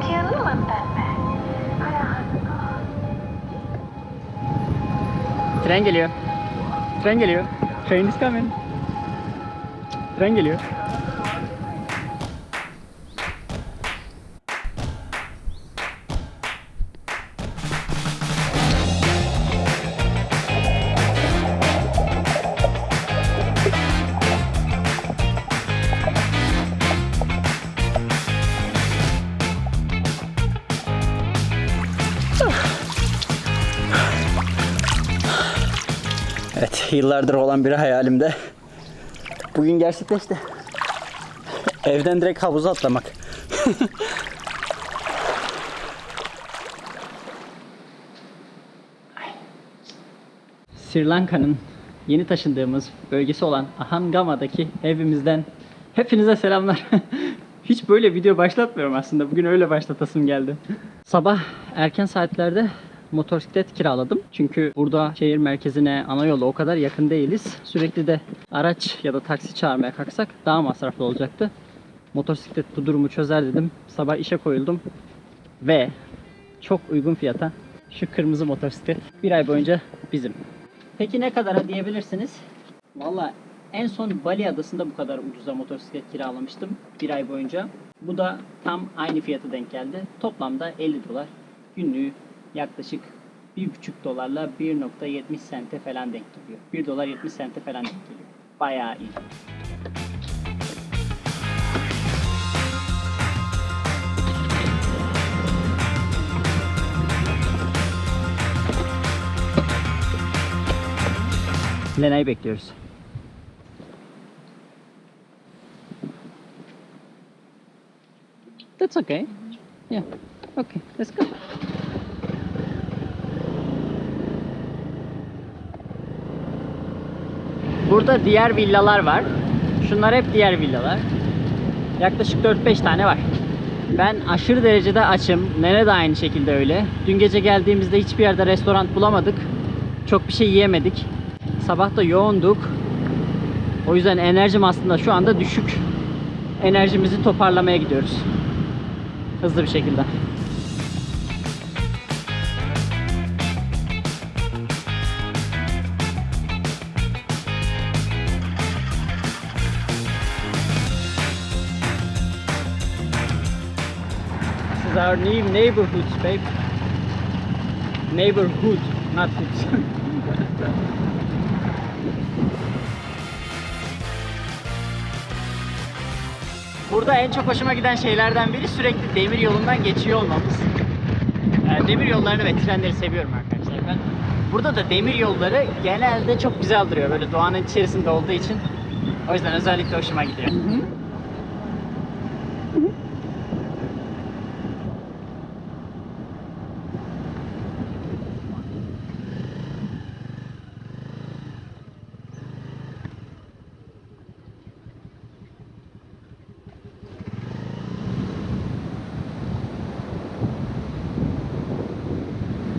kutilanın pembe. Tren geliyor. Tren geliyor. Train is coming. Geliyor. Yıllardır olan bir hayalimde. Bugün gerçekleşti. Evden direkt havuza atlamak. Sri Lanka'nın yeni taşındığımız bölgesi olan Ahangama'daki evimizden hepinize selamlar. Hiç böyle video başlatmıyorum aslında. Bugün öyle başlatasım geldi. Sabah erken saatlerde motosiklet kiraladım. Çünkü burada şehir merkezine ana yola o kadar yakın değiliz. Sürekli de araç ya da taksi çağırmaya kalksak daha masraflı olacaktı. Motosiklet bu durumu çözer dedim. Sabah işe koyuldum. Ve çok uygun fiyata şu kırmızı motosiklet bir ay boyunca bizim. Peki ne kadara diyebilirsiniz? Valla en son Bali adasında bu kadar ucuza motosiklet kiralamıştım bir ay boyunca. Bu da tam aynı fiyata denk geldi. Toplamda 50 dolar. Günlüğü yaklaşık 1,5 dolarla 1.70 sente falan denk geliyor. 1 dolar 70 sente falan denk geliyor. Bayağı iyi. Lena'yı bekliyoruz. That's okay. Yeah. Okay, let's go. Burada diğer villalar var. Şunlar hep diğer villalar. Yaklaşık 4-5 tane var. Ben aşırı derecede açım. Nene de aynı şekilde öyle. Dün gece geldiğimizde hiçbir yerde restoran bulamadık. Çok bir şey yiyemedik. Sabah da yoğunduk. O yüzden enerjim aslında şu anda düşük. Enerjimizi toparlamaya gidiyoruz. Hızlı bir şekilde. New neighborhoods, babe. Neighborhood, not hoods. Burada en çok hoşuma giden şeylerden biri sürekli demir yolundan geçiyor olmamız. Yani demir yollarını ve trenleri seviyorum arkadaşlar ben. Burada da demir yolları genelde çok güzel duruyor böyle doğanın içerisinde olduğu için. O yüzden özellikle hoşuma gidiyor.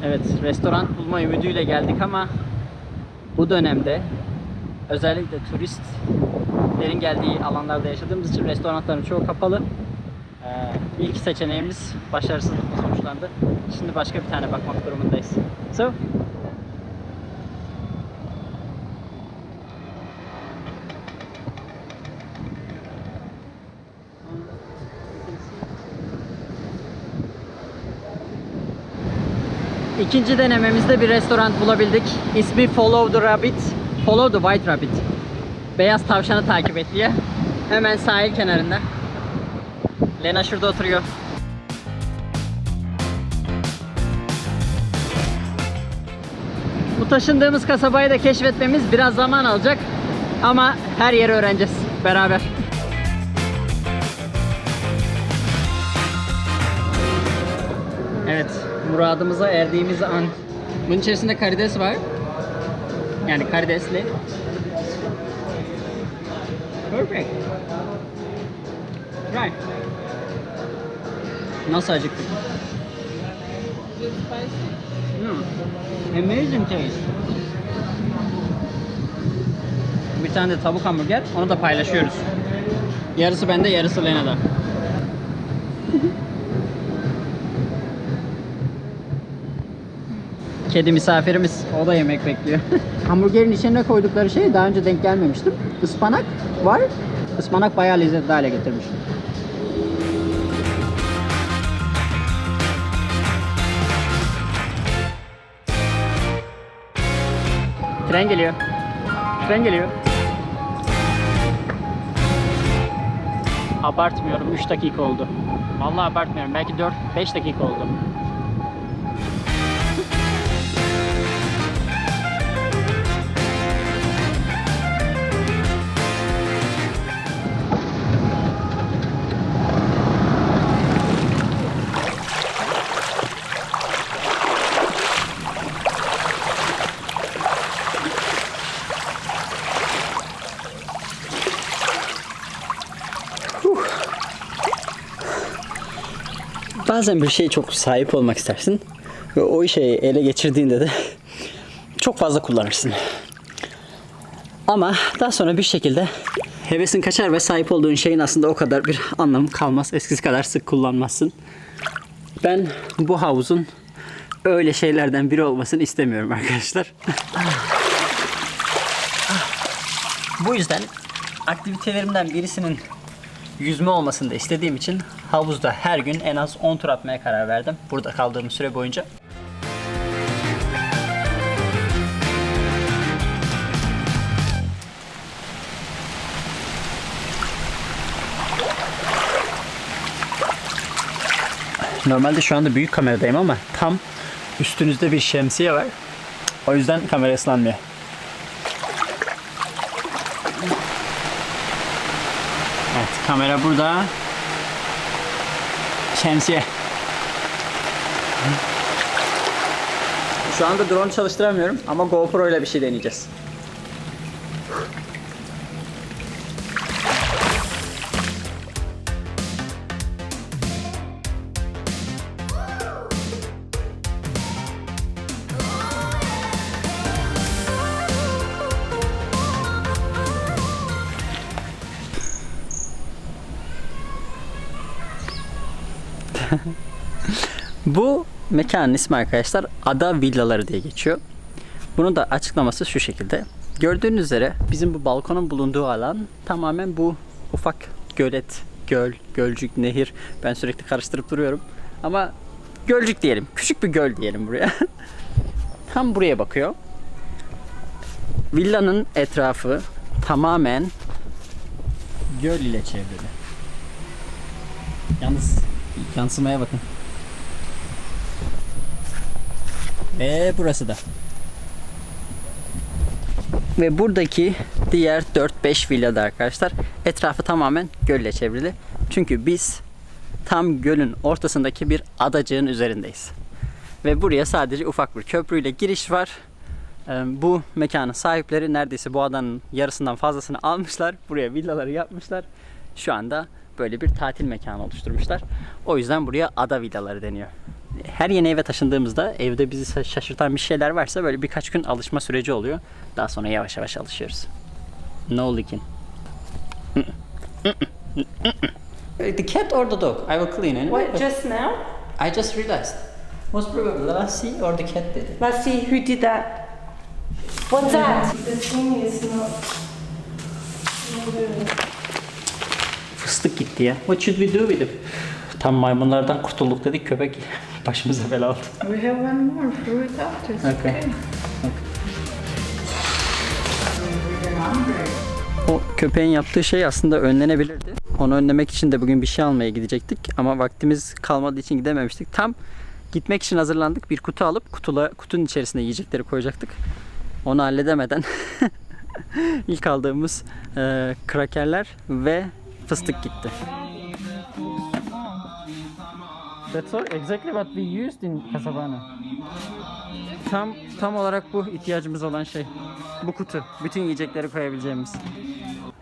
Evet, restoran bulma ümidiyle geldik ama bu dönemde özellikle turistlerin geldiği alanlarda yaşadığımız için restoranların çoğu kapalı. Ee, ilk seçeneğimiz başarısızlıkla sonuçlandı. Şimdi başka bir tane bakmak durumundayız. So, İkinci denememizde bir restoran bulabildik. İsmi Follow the Rabbit. Follow the White Rabbit. Beyaz tavşanı takip et diye. Hemen sahil kenarında. Lena şurada oturuyor. Bu taşındığımız kasabayı da keşfetmemiz biraz zaman alacak. Ama her yeri öğreneceğiz beraber. Evet, muradımıza erdiğimiz an. Bunun içerisinde karides var. Yani karidesli. Perfect. Right. Nasıl acıktık? Hmm. Amazing taste. Bir tane de tavuk hamburger. Onu da paylaşıyoruz. Yarısı bende, yarısı Lena'da. kedi misafirimiz. O da yemek bekliyor. Hamburgerin içine koydukları şey daha önce denk gelmemiştim. Ispanak var. Ispanak bayağı lezzetli hale getirmiş. Tren geliyor. Tren geliyor. Abartmıyorum 3 dakika oldu. Vallahi abartmıyorum. Belki 4 5 dakika oldu. Bazen bir şeye çok sahip olmak istersin ve o şeyi ele geçirdiğinde de çok fazla kullanırsın. Ama daha sonra bir şekilde hevesin kaçar ve sahip olduğun şeyin aslında o kadar bir anlamı kalmaz. Eskisi kadar sık kullanmazsın. Ben bu havuzun öyle şeylerden biri olmasını istemiyorum arkadaşlar. bu yüzden aktivitelerimden birisinin yüzme olmasını da istediğim için havuzda her gün en az 10 tur atmaya karar verdim. Burada kaldığım süre boyunca. Normalde şu anda büyük kameradayım ama tam üstünüzde bir şemsiye var. O yüzden kamera ıslanmıyor. Evet, kamera burada. Şemsiye. Şu anda drone çalıştıramıyorum ama GoPro ile bir şey deneyeceğiz. Bu mekanın ismi arkadaşlar Ada Villaları diye geçiyor. Bunun da açıklaması şu şekilde. Gördüğünüz üzere bizim bu balkonun bulunduğu alan tamamen bu ufak gölet, göl, gölcük, nehir. Ben sürekli karıştırıp duruyorum. Ama gölcük diyelim. Küçük bir göl diyelim buraya. Tam buraya bakıyor. Villanın etrafı tamamen göl ile çevrili. Yalnız yansımaya bakın. Ve burası da. Ve buradaki diğer 4-5 villada arkadaşlar etrafı tamamen gölle çevrili. Çünkü biz tam gölün ortasındaki bir adacığın üzerindeyiz. Ve buraya sadece ufak bir köprüyle giriş var. Bu mekanın sahipleri neredeyse bu adanın yarısından fazlasını almışlar. Buraya villaları yapmışlar. Şu anda böyle bir tatil mekanı oluşturmuşlar. O yüzden buraya ada villaları deniyor. Her yeni eve taşındığımızda evde bizi şaşırtan bir şeyler varsa böyle birkaç gün alışma süreci oluyor. Daha sonra yavaş yavaş alışıyoruz. No licking. The cat or the dog? I will clean it. What, just now? I just realized. Most probably Lassie or the cat did it. Let's see who did that. What's that? The thing is not. Fıstık gitti ya. What should we do with it? Tam maymunlardan kurtulduk dedik köpek başımıza bela aldı. We have one more. Do it after. It's Okay. okay. O köpeğin yaptığı şey aslında önlenebilirdi. Onu önlemek için de bugün bir şey almaya gidecektik ama vaktimiz kalmadığı için gidememiştik. Tam gitmek için hazırlandık. Bir kutu alıp kutula, kutunun içerisine yiyecekleri koyacaktık. Onu halledemeden ilk aldığımız e, krakerler ve fıstık gitti. That's all, exactly what we used in Casablanca. Tam tam olarak bu ihtiyacımız olan şey. Bu kutu. Bütün yiyecekleri koyabileceğimiz.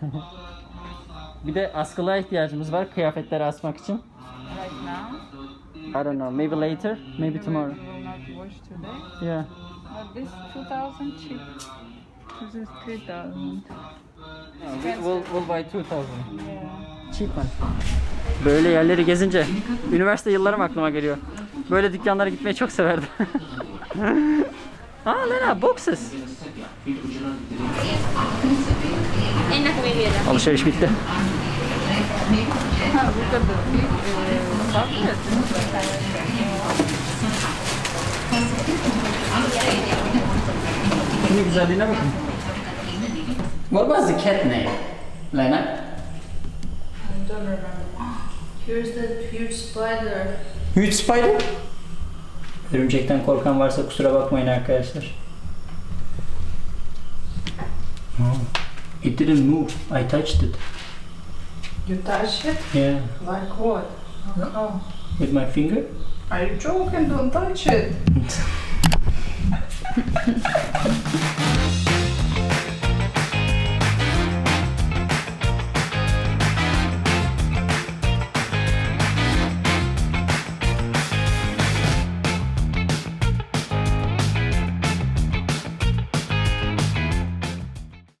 bir de askılığa ihtiyacımız var kıyafetleri asmak için. I don't know. Maybe later, maybe tomorrow. we will not wash today. Yeah. But this 2000 cheap. This is 3000. we, we'll, we'll buy 2000. Yeah. Cheap one. Böyle yerleri gezince üniversite yıllarım aklıma geliyor. Böyle dükkanlara gitmeyi çok severdim. Aa Lena boxes. Alışveriş bitti. Ha bu kadar. Tablet. Şunun güzelliğine bakın. What was the cat name? Lena? Here's the huge spider. Huge spider. Örümcekten korkan varsa kusura bakmayın arkadaşlar. Oh, it didn't move. I touched it. You touch it? Yeah, Like what? How? with my finger. Are you joking? Don't touch it.